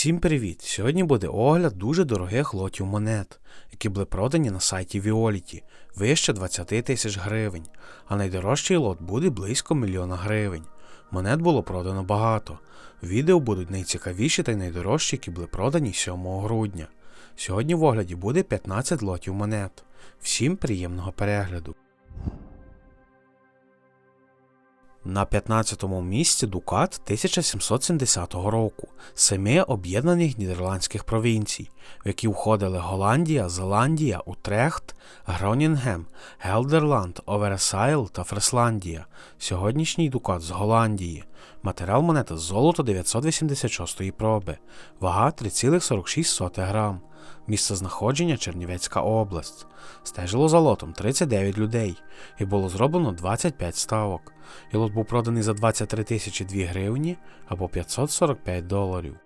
Всім привіт! Сьогодні буде огляд дуже дорогих лотів монет, які були продані на сайті Violet, вище 20 тисяч гривень, а найдорожчий лот буде близько мільйона гривень. Монет було продано багато. Відео будуть найцікавіші та найдорожчі, які були продані 7 грудня. Сьогодні в огляді буде 15 лотів монет. Всім приємного перегляду! На 15-му місці Дукат 1770 року, семи об'єднаних нідерландських провінцій, в які входили Голландія, Зеландія, Утрехт, Гронінгем, Гелдерланд, Овересайл та Фресландія. Сьогоднішній Дукат з Голландії. Матеріал монети золото 986 проби, вага 3,46 грам. Місце знаходження Чернівецька область. Стежило за лотом 39 людей, і було зроблено 25 ставок. І лот був проданий за 23 тисячі 2 гривні або 545 доларів.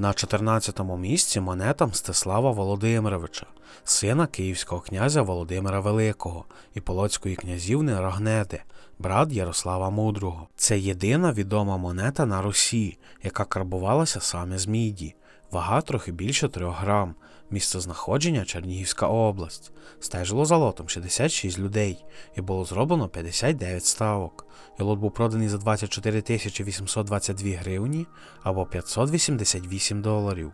На 14-му місці монета Мстислава Володимировича, сина київського князя Володимира Великого і полоцької князівни Рагнети, брат Ярослава Мудрого. Це єдина відома монета на Русі, яка карбувалася саме з міді. Вага трохи більше 3 грам. Місце знаходження Чернігівська область. Стежило за лотом 66 людей, і було зроблено 59 ставок. І лот був проданий за 24 822 гривні або 588 доларів.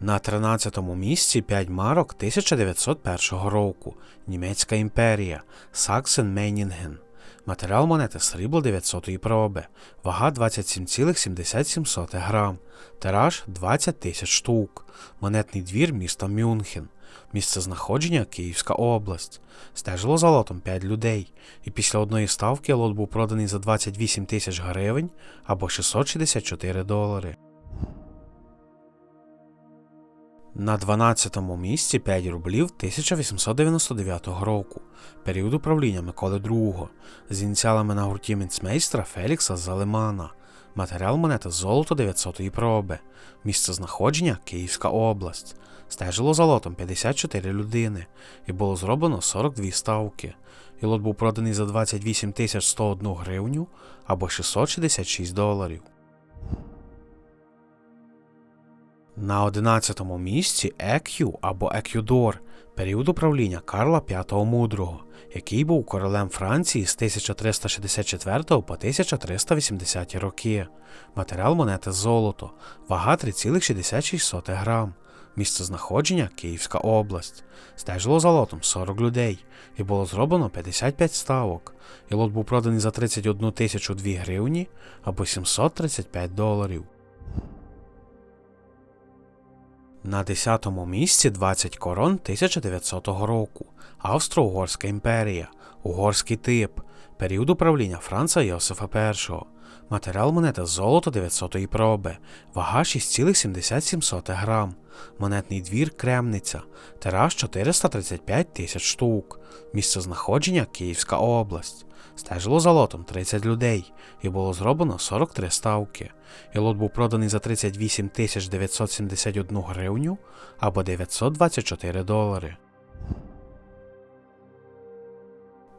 На 13-му місці 5 марок 1901 року. Німецька імперія. Саксен Мейнінген. Матеріал монети срібло 900 проби, вага 27,77 грам, тираж 20 тисяч штук, монетний двір міста Мюнхен, місце знаходження Київська область. Стежило за лотом 5 людей, і після одної ставки лот був проданий за 28 тисяч гривень або 664 долари. На 12-му місці 5 рублів 1899 року, період управління Миколи II, з ініціалами на гурті мінцмейстра Фелікса Залимана, матеріал монети золото 900 проби, місце знаходження Київська область, стежило за лотом 54 людини, і було зроблено 42 ставки. І лот був проданий за 28 101 гривню або 666 доларів. На 11-му місці EQ або Екюдор, період управління Карла V Мудрого, який був королем Франції з 1364 по 1380 роки. Матеріал монети золото, вага 3,66 грам. Місце знаходження Київська область. Стежило за лотом 40 людей, і було зроблено 55 ставок. І лот був проданий за 31 тисячу 2 гривні або 735 доларів. На 10-му місці 20 корон 1900 року. Австро-Угорська імперія, угорський тип, період управління Франца Йосифа І. Матеріал монети золото 900-ї проби, вага 6,77 грам, монетний двір Кремниця, тираж 435 тисяч штук, місце знаходження Київська область. Стежило за лотом 30 людей, і було зроблено 43 ставки. І лот був проданий за 38 971 гривню або 924 долари.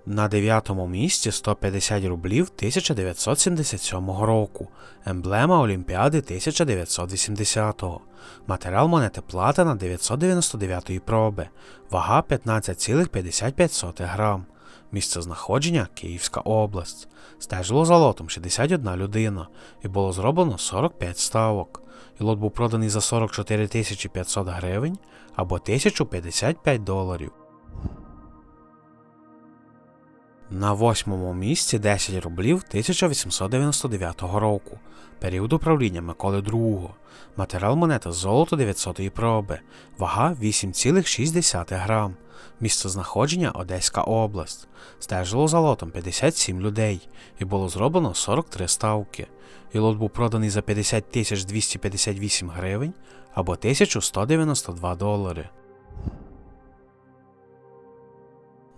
На 9-му місці 150 рублів 1977 року. Емблема Олімпіади 1980-го. Матеріал монети платина 999 проби. Вага 15,55 грам. Місце знаходження Київська область. Стежило за лотом 61 людина, і було зроблено 45 ставок. І лот був проданий за 44 500 гривень або 1055 доларів. На восьмому місці 10 рублів 1899 року, період управління Миколи II. Матеріал монети золото 900 проби, вага 8,6 грам, місце знаходження Одеська область. Стежило за лотом 57 людей, і було зроблено 43 ставки. І лот був проданий за 50 258 гривень або 1192 долари.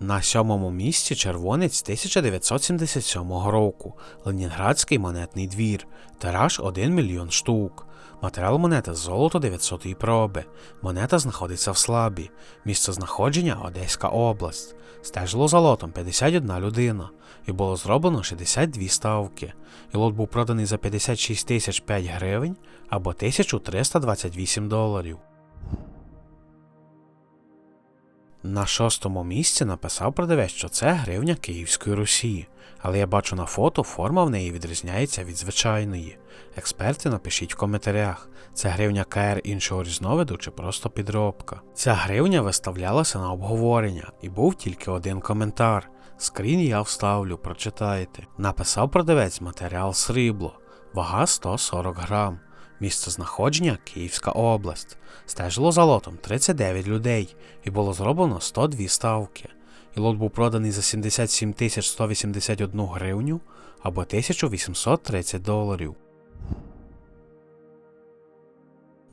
На сьомому місці червонець 1977 року. Ленінградський монетний двір. Тираж 1 мільйон штук. Матеріал монети золото 900-ї проби. Монета знаходиться в слабі. Місце знаходження Одеська область. Стежило за лотом 51 людина. І було зроблено 62 ставки. І лот був проданий за 56 тисяч 5 гривень або 1328 доларів. На шостому місці написав продавець, що це гривня Київської Русі, але я бачу на фото, форма в неї відрізняється від звичайної. Експерти напишіть в коментарях, це гривня КР іншого різновиду чи просто підробка. Ця гривня виставлялася на обговорення, і був тільки один коментар. Скрін я вставлю, прочитайте. Написав продавець матеріал срібло, вага 140 грам. Місце знаходження Київська область. Стежило за лотом 39 людей і було зроблено 102 ставки. І лот був проданий за 77 тисяч 181 гривню або 1830 доларів.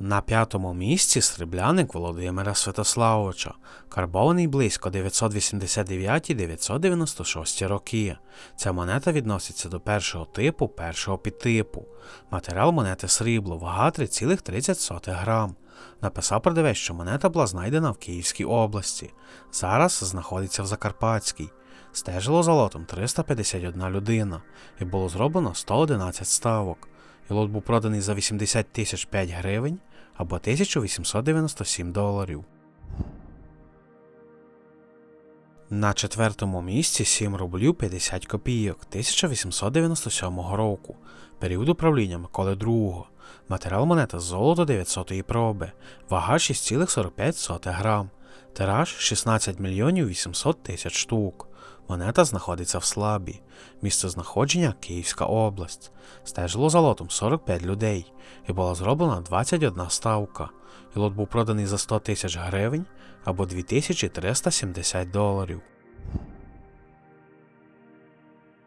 На п'ятому місці срібляник Володимира Святославовича, карбований близько 989-996 роки. Ця монета відноситься до першого типу першого підтипу. Матеріал монети срібло, вага 3,30 грам. Написав продавець, що монета була знайдена в Київській області. Зараз знаходиться в Закарпатській. Стежило за лотом 351 людина і було зроблено 111 ставок. І лот був проданий за 80 тисяч 5 гривень або 1897 доларів. На четвертому місці 7 рублів 50 копійок 1897 року, період управління Миколи II. Матеріал монета золото 900 проби, вага 6,45 грам, тираж 16 мільйонів 800 тисяч штук. Монета знаходиться в слабі. Місце знаходження Київська область. Стежило за лотом 45 людей і була зроблена 21 ставка. І лот був проданий за 100 тисяч гривень або 2370 доларів.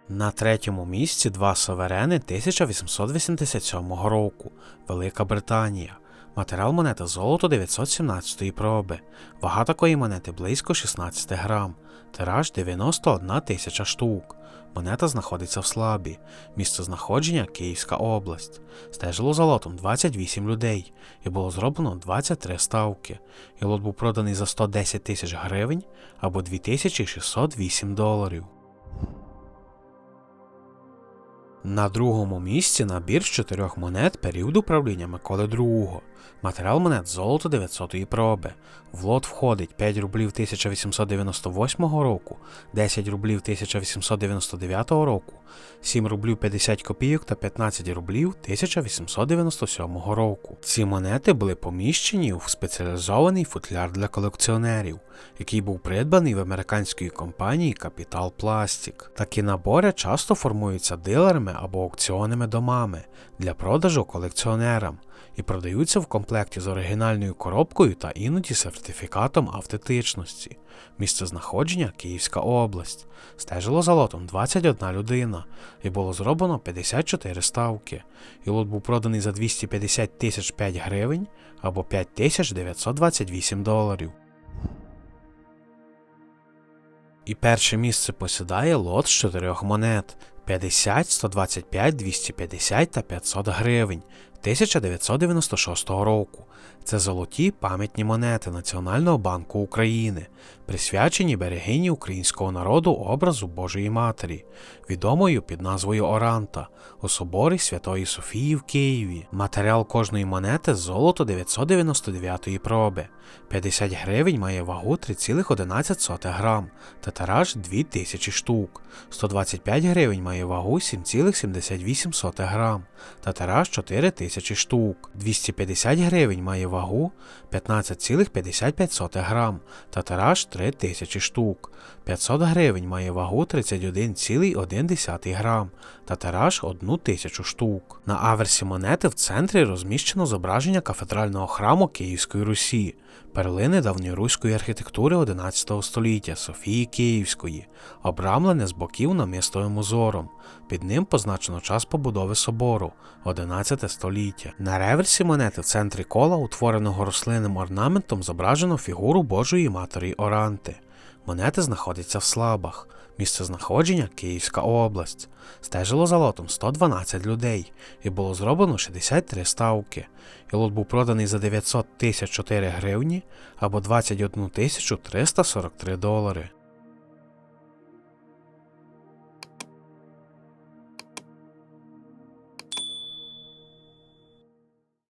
На третьому місці два суверени 1887 року Велика Британія. Матеріал монети золото 917 проби. Вага такої монети близько 16 грам. Тираж 91 тисяча штук. Монета знаходиться в слабі. Місце знаходження Київська область. Стежило за лотом 28 людей і було зроблено 23 ставки. І лот був проданий за 110 тисяч гривень або 2608 доларів. На другому місці набір з чотирьох монет періоду правління Миколи II. Матеріал монет золото 900-ї проби. В лот входить 5 рублів 1898 року, 10 рублів 1899 року, 7 рублів 50 копійок та 15 рублів 1897 року. Ці монети були поміщені в спеціалізований футляр для колекціонерів, який був придбаний в американської компанії Capital Plastic. Такі набори часто формуються дилерами або аукціонними домами для продажу колекціонерам і продаються в комплекті з оригінальною коробкою та іноді сертифікатом автентичності. Місце знаходження Київська область. Стежило за лотом 21 людина і було зроблено 54 ставки. І лот був проданий за 250 тисяч 5 гривень або 5928 доларів. І перше місце посідає лот з чотирьох монет 50, 125, 250 та 500 гривень 1996 року. Це золоті пам'ятні монети Національного банку України, присвячені берегині українського народу образу Божої Матері, відомою під назвою Оранта у соборі Святої Софії в Києві. Матеріал кожної монети золото 999 проби. 50 гривень має вагу 3,11 грам та тираж 2000 штук. 125 гривень має вагу 7,78 грам та тираж 4000 штук. 250 гривень має вагу 15,55 грам та тираж 3000 штук. 500 гривень має вагу 31,1 грам та тираж 1000 штук. На аверсі монети в центрі розміщено зображення кафедрального храму Київської Русі, перлини давньоруської архітектури 11 століття Софії Київської, обрамлене з боків намистовим узором. Під ним позначено час побудови собору 11 століття. На реверсі монети в центрі кола, утвореного рослинним орнаментом, зображено фігуру Божої Матері Оранти. Монети знаходяться в Слабах. Місце знаходження Київська область. Стежило за лотом 112 людей і було зроблено 63 ставки. І лот був проданий за 900 тисяч 4 гривні або 21 тисячу 343 долари.